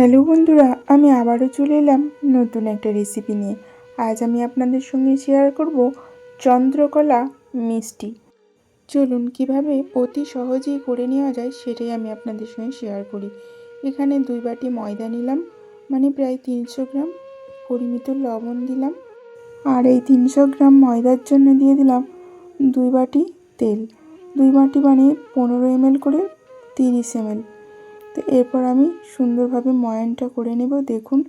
Hello বন্ধুরা, আমি আবারও চলে এলাম নতুন একটা রেসিপি নিয়ে। আজ আমি আপনাদের সঙ্গে শেয়ার করব চন্দ্রকলা মিষ্টি। চলুন কীভাবে অতি সহজেই করে নেওয়া যায় সেটাই আমি আপনাদের সঙ্গে শেয়ার করি। এখানে দুই বাটি ময়দা নিলাম মানে প্রায় তিনশো গ্রাম পরিমিত লবণ দিলাম আর এই তিনশো গ্রাম ময়দার জন্য দিয়ে দিলাম দুই বাটি তেল। দুই বাটি মানে পনেরো এমএল করে তিরিশ এমএল। তো এরপর আমি সুন্দরভাবে ময়ানটা করে নেব। দেখুন,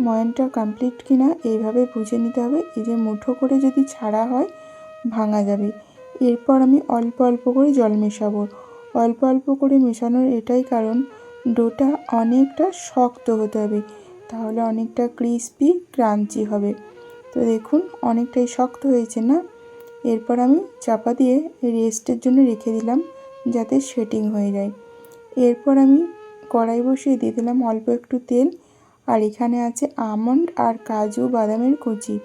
ময়ানটা কমপ্লিট কিনা, এইভাবে বুঝে নিতে হবে। এই যে মুঠো করে যদি ছাড়া হয়, ভাঙা যাবে। এরপর আমি অল্প অল্প করে জল মেশাবো। অল্প অল্প করে মেশানোর এটাই কারণ, ডোটা অনেকটা শক্ত হতে হবে, তাহলে অনেকটা ক্রিস্পি ক্রাঞ্চি হবে। তো দেখুন, অনেকটাই শক্ত হয়েছে না? এরপর আমি চাপা দিয়ে রেস্টের জন্য রেখে দিলাম, যাতে সেটিং হয়ে যায়। এরপর আমি কড়াই বসিয়ে দিয়ে দিলাম অল্প একটু তেল, আর এখানে আছে আমন্ড আর কাজু বাদামের কুচি।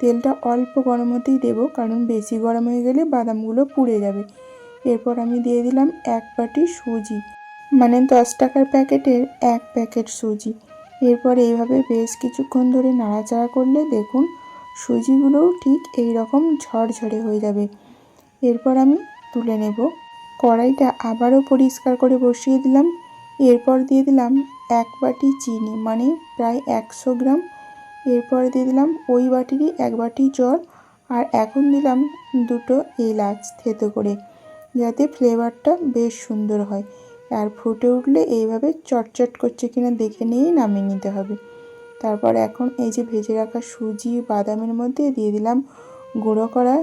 তেলটা অল্প গরম হতেই দেবো, কারণ বেশি গরম হয়ে গেলে বাদামগুলো পুড়ে যাবে। এরপর আমি দিয়ে দিলাম এক বাটি সুজি মানে দশ টাকার প্যাকেটের এক প্যাকেট সুজি। এরপর এইভাবে বেশ কিছুক্ষণ ধরে নাড়াচাড়া করলে দেখুন সুজিগুলোও ঠিক এই রকম ঝরঝরে হয়ে যাবে। এরপর আমি তুলে নেব কড়াইটা আবারও পরিষ্কার করে বসিয়ে দিলাম। এরপর দিয়ে দিলাম এক বাটি চিনি মানে প্রায় একশো গ্রাম। এরপর দিয়ে দিলাম ওই বাটিরই এক বাটি জল আর এখন দিলাম দুটো এলাচ থেতো করে, যাতে ফ্লেভারটা বেশ সুন্দর হয়। আর ফুটে উঠলে এইভাবে চটচট করছে কিনা দেখে নিয়েই নামিয়ে নিতে হবে। তারপর এখন এই যে ভেজে রাখা সুজি, বাদামের মধ্যে দিয়ে দিলাম গুঁড়ো করা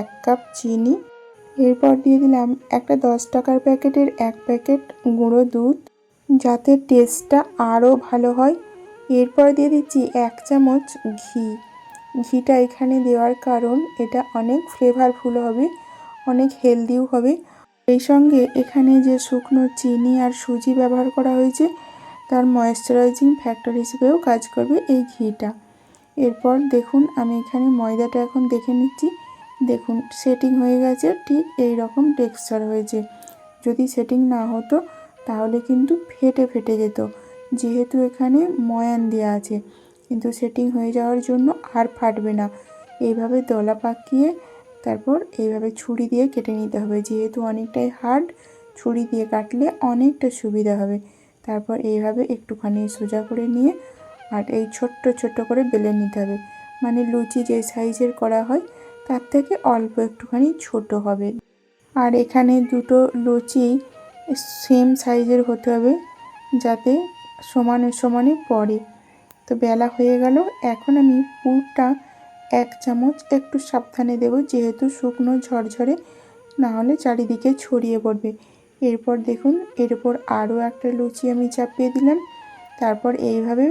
এক কাপ চিনি। এরপর দিয়ে দিলাম একটা দশ টাকার প্যাকেটের এক প্যাকেট গুঁড়ো দুধ, যাতে টেস্টটা আরও ভালো হয়। এরপর দিয়ে দিচ্ছি এক চামচ ঘি। ঘিটা এখানে দেওয়ার কারণ এটা অনেক ফ্লেভারফুল হবে, অনেক হেলদিও হবে। এই সঙ্গে এখানে যে শুকনো চিনি আর সুজি ব্যবহার করা হয়েছে, তার ময়েশ্চারাইজিং ফ্যাক্টর হিসেবেও কাজ করবে এই ঘিটা। এরপর দেখুন আমি এখানে ময়দাটা এখন দেখে নিচ্ছি। দেখুন সেটিং হয়ে গেছে, ঠিক এই রকম টেক্সচার হয়েছে। যদি সেটিং না হতো, তাহলে কিন্তু ফেটে ফেটে যেত। যেহেতু এখানে ময়ান দেওয়া আছে, কিন্তু সেটিং হয়ে যাওয়ার জন্য আর ফাটবে না। এইভাবে দলা পাকিয়ে তারপর এইভাবে ছুরি দিয়ে কেটে নিতে হবে। যেহেতু অনেকটাই হার্ড ছুরি দিয়ে কাটলে অনেকটা সুবিধা হবে। তারপর এইভাবে একটুখানি সোজা করে নিয়ে আর এই ছোট্ট ছোট্ট করে বেলে নিতে হবে। মানে লুচি যে সাইজের করা হয় তার থেকে অল্প একটুখানি ছোট হবে। আর এখানে দুটো লুচি সেম সাইজের হতে হবে, যাতে সমানে সমানে পড়ে। তো বেলা হয়ে গেল, এখন আমি পুরটা এক চামচ একটু সাবধানে দেব, যেহেতু শুকনো ঝরঝরে, না হলে চারিদিকে ছড়িয়ে পড়বে। এরপর দেখুন এরপর আরও একটা লুচি আমি চাপিয়ে দিলাম। তারপর এইভাবে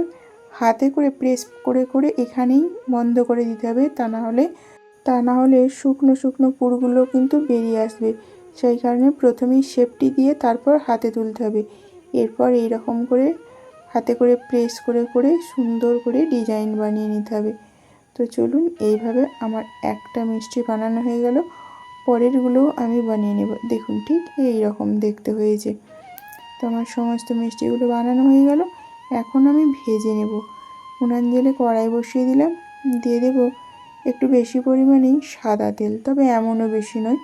হাতে করে প্রেস করে করে এখানেই বন্ধ করে দিতে হবে, তা না হলে তা না হলে শুকনো শুকনো পুরগুলো কিন্তু বেরিয়ে আসবে। সেই কারণে প্রথমেই শেপটি দিয়ে তারপর হাতে তুলতে হবে। এরপর এই রকম করে, হাতে করে প্রেস করে করে সুন্দর করে ডিজাইন বানিয়ে নিতে হবে। তো চলুন এইভাবে আমার একটা মিষ্টি বানানো হয়ে গেল। পরেরগুলোও আমি বানিয়ে নেব। দেখুন ঠিক এই রকম দেখতে হয়েছে। তো আমার সমস্ত মিষ্টিগুলো বানানো হয়ে গেল। এখন আমি ভেজে নেব। উনান জেলে কড়াই বসিয়ে দিলাম। দিয়ে দেব একটু বেশি পরিমাণেই সাদা তেল, তবে এমনও বেশি নয়।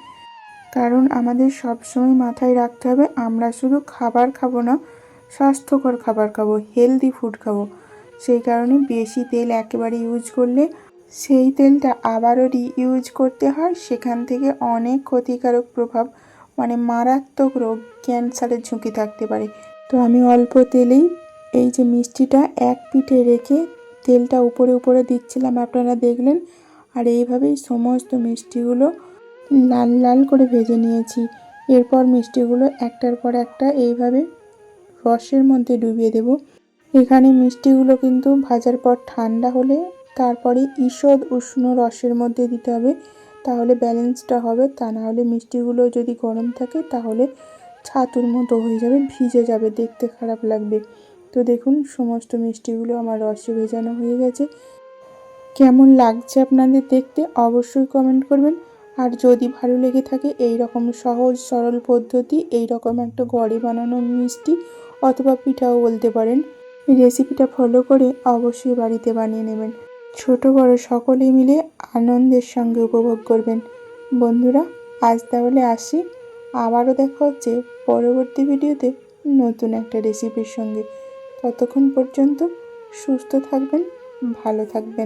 কারণ আমাদের সবসময় মাথায় রাখতে হবে, আমরা শুধু খাবার খাব না, স্বাস্থ্যকর খাবার খাব হেলদি ফুড খাব। সেই কারণে বেশি তেল একেবারে ইউজ করলে সেই তেলটা আবারও রিইউজ করতে হয়, সেখান থেকে অনেক ক্ষতিকারক প্রভাব মানে মারাত্মক রোগ, ক্যান্সারের ঝুঁকি থাকতে পারে। তো আমি অল্প তেলেই এই যে মিষ্টিটা এক পিঠে রেখে তেলটা উপরে উপরে দিচ্ছিলাম, আপনারা দেখলেন। আর এইভাবেই সমস্ত মিষ্টিগুলো লাল লাল করে ভেজে নিয়েছি। এরপর মিষ্টিগুলো একটার পর একটা এইভাবে রসের মধ্যে ডুবিয়ে দেব। এখানে মিষ্টিগুলো কিন্তু ভাজার পর ঠান্ডা হলে তারপরে ঈষৎ উষ্ণ রসের মধ্যে দিতে হবে। তাহলে ব্যালেন্সটা হবে, তা না হলে মিষ্টিগুলো যদি গরম থাকে তাহলে ছাতুর মতো হয়ে যাবে, ভিজে যাবে, দেখতে খারাপ লাগবে। তো দেখুন, সমস্ত মিষ্টিগুলো আমার রসে ভেজানো হয়ে গেছে। কেমন লাগছে আপনাদের দেখতে অবশ্যই কমেন্ট করবেন। আর যদি ভালো লেগে থাকে এই রকম সহজ, সরল পদ্ধতি এই রকম একটা ঘরে বানানো মিষ্টি অথবা পিঠাও বলতে পারেন রেসিপিটা ফলো করে অবশ্যই বাড়িতে বানিয়ে নেবেন। ছোট, বড় সকলে মিলে আনন্দের সঙ্গে উপভোগ করবেন। বন্ধুরা, আজ তাহলে আসি। আবারও দেখা হচ্ছে পরবর্তী ভিডিওতে নতুন একটা রেসিপির সঙ্গে। ততক্ষণ পর্যন্ত সুস্থ থাকবেন, ভালো থাকবেন।